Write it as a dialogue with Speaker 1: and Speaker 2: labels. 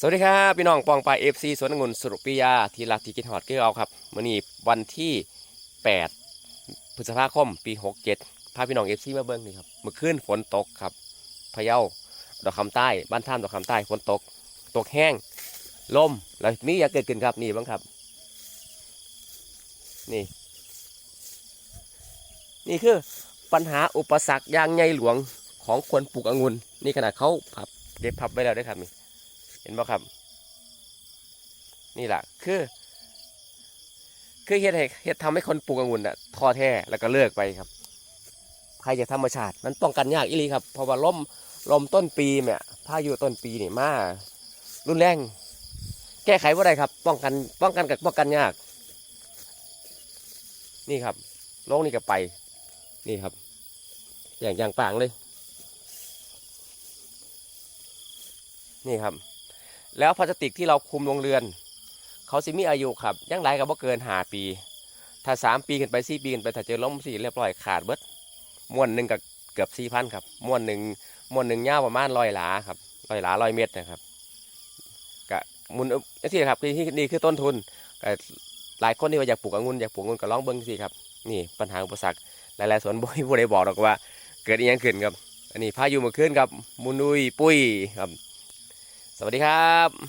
Speaker 1: สวัสดีครับพี่น้องปองปลายเอฟซีสวนองุ่นสรุปปิยาที่รักที่กินหอดเกลือเอาครับวันนี้วันที่ 8 พฤษภาคมปี 67พาพี่น้องเอฟซีมาเบิ้งนี่ครับเมื่อคืนฝนตกครับพะเยาดอกคำใต้บ้านท่ามดอกคำใต้ฝนตก ตกแห้งลมแล้วมีอยากเกิดขึ้นครับนี่บ้างครับ นี่ นี่คือปัญหาอุปสรรคอย่างใหญ่หลวงของคนปลูกองุ่นนี่ขนาดเขาพับเก็บพับไว้แล้วเด้วยครับนี่ ห็นบ่ครับ นี่แหละคือคือเฮ็ดให้เฮ็ดทำให้คนปลูกองุ่นอะท้อแท้แล้วก็เลิกไปครับ ใครจะธรรมชาติ มันป้องกันยากอีหลีครับ เพราะว่าลมลมต้นปีเนี่ยพายุต้นปีนี่มารุนแรง แก้ไขว่าไรครับ ป้องกัน ป้องกันกับป้องกันยาก นี่ครับโลกนี่ก็ไป นี่ครับ อย่างอย่างปางเลย นี่ครับ แล้วพลาสติกที่เราคุมโรงเรือน เขาสิมีอายุครับยังไรก็บ่เกินหาปี ถ้าสามปีขึ้นไปสี่ปีขึ้นไปถ้าเจอล้มสี่เรียบร้อยขาดเบิดม้วนหนึ่งกับเกือบสี่พันครับม้วนหนึ่งม้วนหนึ่งยาวประมาณร้อยหลาครับร้อยหลาร้อยเมตรนะครับกะมุนนี่ครับนี่นี่คือต้นทุนก็หลายคนที่ว่าอยากปลูกองุ่นอยากปลูกองุ่นก็ลองเบิ้งสิครับนี่ปัญหาอุปสรรคหลายๆสวนบ่มีผู้ใดบอกหรอกว่า เกิดอีหยังขึ้นครับอันนี้พายุเมื่อคืนครับมุนุยปุ้ยครับ สวัสดีครับ